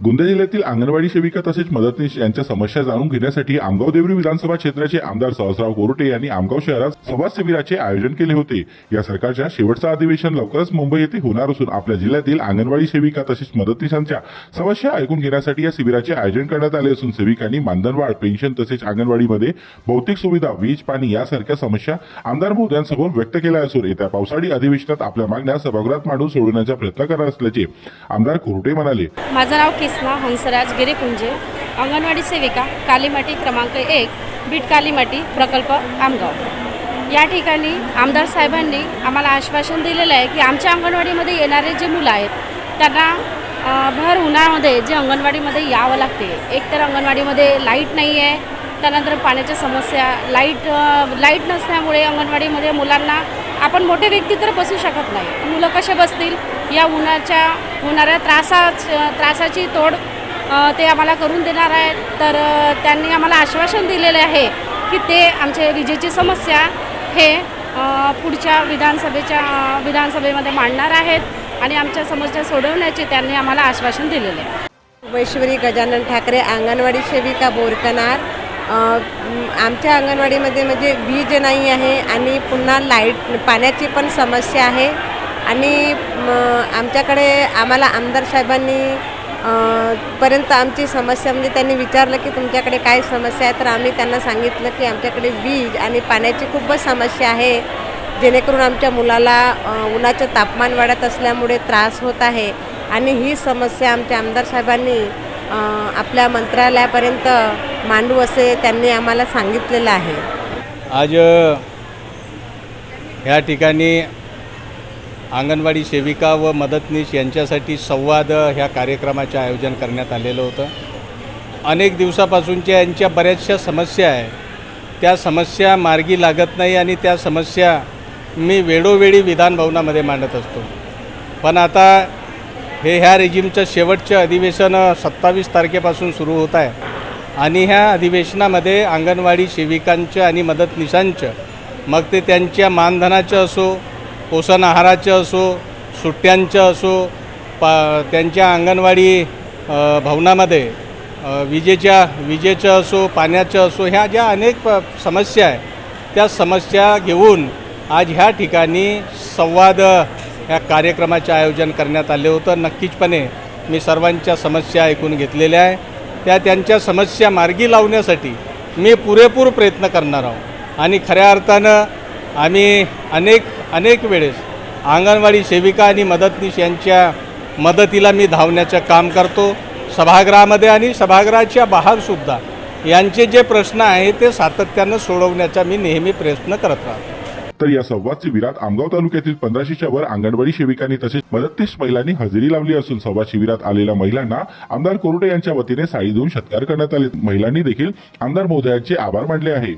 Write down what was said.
गोंदिया जिल्ह्यातील अंगणवाडी सेविका तसेच मदतनीस यांच्या समस्या जाणून घेण्यासाठी आमगाव देवरी विधानसभा क्षेत्राचे आमदार सहसराव कोरटे यांनी आमगाव शहरात संवाद शिबिराचे आयोजन केले होते. या सरकारच्या शेवटचं अधिवेशन लवकरच मुंबई येथे होणार असून आपल्या जिल्ह्यातील अंगणवाडी सेविका तसेच मदतनीसांच्या समस्या ऐकून घेण्यासाठी या शिबिराचे आयोजन करण्यात आले असून सेविकांनी मानधनवाढ पेन्शन तसेच अंगणवाडीमध्ये भौतिक सुविधा वीज पाणी यासारख्या समस्या आमदार महोदयांसमोर व्यक्त केल्या असून येत्या पावसाळी अधिवेशनात आपल्या मागण्या सभागृहात मांडून सोडवण्याचा प्रयत्न करणार असल्याचे आमदार कोरटे म्हणाले. माझं नाव किसना हंसराज गिरीपुंजे अंगणवाडी सेविका कालीमाटी क्रमांक एक बीट कालीमाटी प्रकल्प आमगाव. या ठिकाणी आमदार साहेबांनी आम्हाला आश्वासन दिलेलं आहे की आमच्या अंगणवाडीमध्ये येणारे जे मुलं आहेत त्यांना भर उन्हाळ्यामध्ये जे अंगणवाडीमध्ये यावं लागते. एकतर अंगणवाडीमध्ये लाइट नाही आहे त्यानंतर पाण्याच्या समस्या लाइट लाइट नसल्यामुळे अंगणवाडीमध्ये मुलांना आपण मोठे व्यक्ती तर बसू शकत नाही. मुलं कसे बसतील? या उन्हाच्या होणाऱ्या त्रासा त्रासाची तोड ते आम्हाला करून देणार आहेत. तर त्यांनी आम्हाला आश्वासन दिलेले आहे की ते आमचे विजेची समस्या हे पुढच्या विधानसभेच्या विधानसभेमध्ये मांडणार आहेत आणि आमच्या समस्या सोडवण्याचे त्यांनी आम्हाला आश्वासन दिलेले आहे. वैश्वरी गजानन ठाकरे अंगणवाडी सेविका बोरकनार. आमच्या अंगणवाडीमध्ये म्हणजे वीज नाही आहे आणि पुन्हा लाइट पाण्याची पण समस्या आहे. आणि आमच्याकडे आम्हाला आमदार साहेबांनी पर्यंत आमची समस्या म्हणजे त्यांनी विचारलं की तुमच्याकडे काय समस्या आहे? तर आम्ही त्यांना सांगितलं की आमच्याकडे वीज आणि पाण्याची खूपच समस्या आहे. जेणेकरून आमच्या मुलाला उन्हाचं तापमान वाढत असल्यामुळे त्रास होत आहे. आणि ही समस्या आमच्या आमदार साहेबांनी आपल्या मंत्रालयापर्यंत मांडू असे त्यांनी आम्हाला सांगितलेलं आहे. आज ह्या ठिकाणी अंगणवाडी सेविका व मदतनीस यांच्यासाठी संवाद ह्या कार्यक्रमाचे आयोजन करण्यात आलेलं होतं. अनेक दिवसापासूनच्या यांच्या बऱ्याचशा समस्या आहे. त्या समस्या मार्गी लागत नाही आणि त्या समस्या मी वेळोवेळी विधानभवनामध्ये मांडत असतो. पण आता हे ह्या रेजिमचं शेवटचं अधिवेशन सत्तावीस तारखेपासून सुरू होत आहे. आणि ह्या अधिवेशनामध्ये अंगणवाडी सेविकांचं आणि मदतनीसांचं मग ते त्यांच्या मानधनाचं असो पोषण आहाराचं असो सुट्ट्यांचं असो पा त्यांच्या अंगणवाडी भवनामध्ये विजेच्या विजेचं असो पाण्याचं असो ह्या ज्या अनेक प समस्या आहे त्या समस्या घेऊन आज ह्या ठिकाणी संवाद ह्या कार्यक्रमाचे आयोजन करण्यात आले होतं. नक्कीचपणे मी सर्वांच्या समस्या ऐकून घेतलेल्या आहे. त्या त्यांच्या समस्या मार्गी लावण्यासाठी मी पुरेपूर प्रयत्न करणार आहोत आणि खऱ्या अर्थानं आम्ही अनेक अनेक वेळेस अंगणवाडी सेविका आणि मदतनीस यांच्या मदतीला मी धावण्याचं काम करतो. सभागृहामध्ये आणि सभागृहाच्या बाहेरसुद्धा यांचे जे प्रश्न आहे ते सातत्यानं सोडवण्याचा मी नेहमी प्रयत्न करत राहतो. तर या संवाद शिबिरात आमगाव तालुक्यातील पंधराशेच्या वर अंगणवाडी सेविकांनी तसेच मदतीस महिलांनी हजेरी लावली असून संवाद शिबिरात आलेल्या महिलांना आमदार कोरटे यांच्या वतीने साडी देऊन सत्कार करण्यात आले. महिलांनी देखील आमदार महोदयांचे आभार मानले आहे.